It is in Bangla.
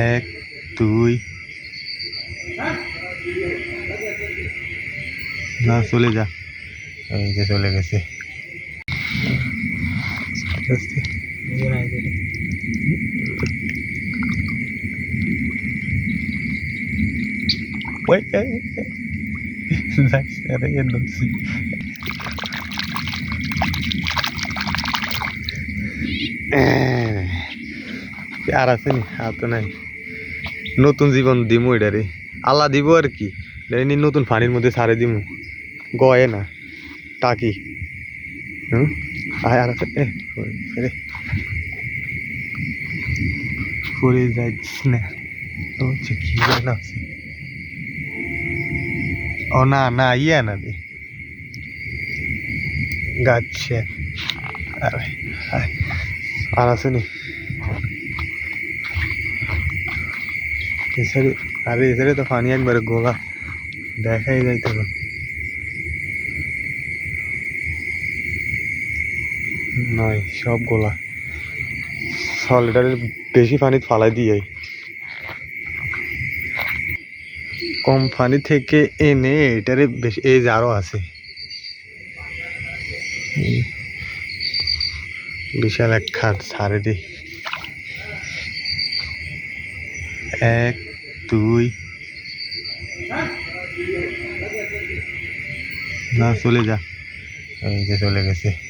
এক দুই না চলে যা এই যে চলে গেছে আস্তে আস্তে। ওই এই, এই। নতুন জীবন দিমু এটা রে আল্লাহ দিব আর কি। এমনি নতুন পানির মধ্যে ছাড়ে দিমু। গয়ে না, টাকি। কি না। ও না না ইয়ে না রে। গাছে। আর আছে নি? এছাড়ে আরে এছাড়ে তো পানি একবারে গোলা দেখাই যাইতে হবে নয় সব গোলা। সলিডারের বেশি পানি ফালাই দিয়ে কম পানি থেকে এনে এটারে বেশি, এই যে আরও আছে। বিশাল এক খাট, ছাড়ে দি। এক দুই। না চলে যা। চলে গেছে।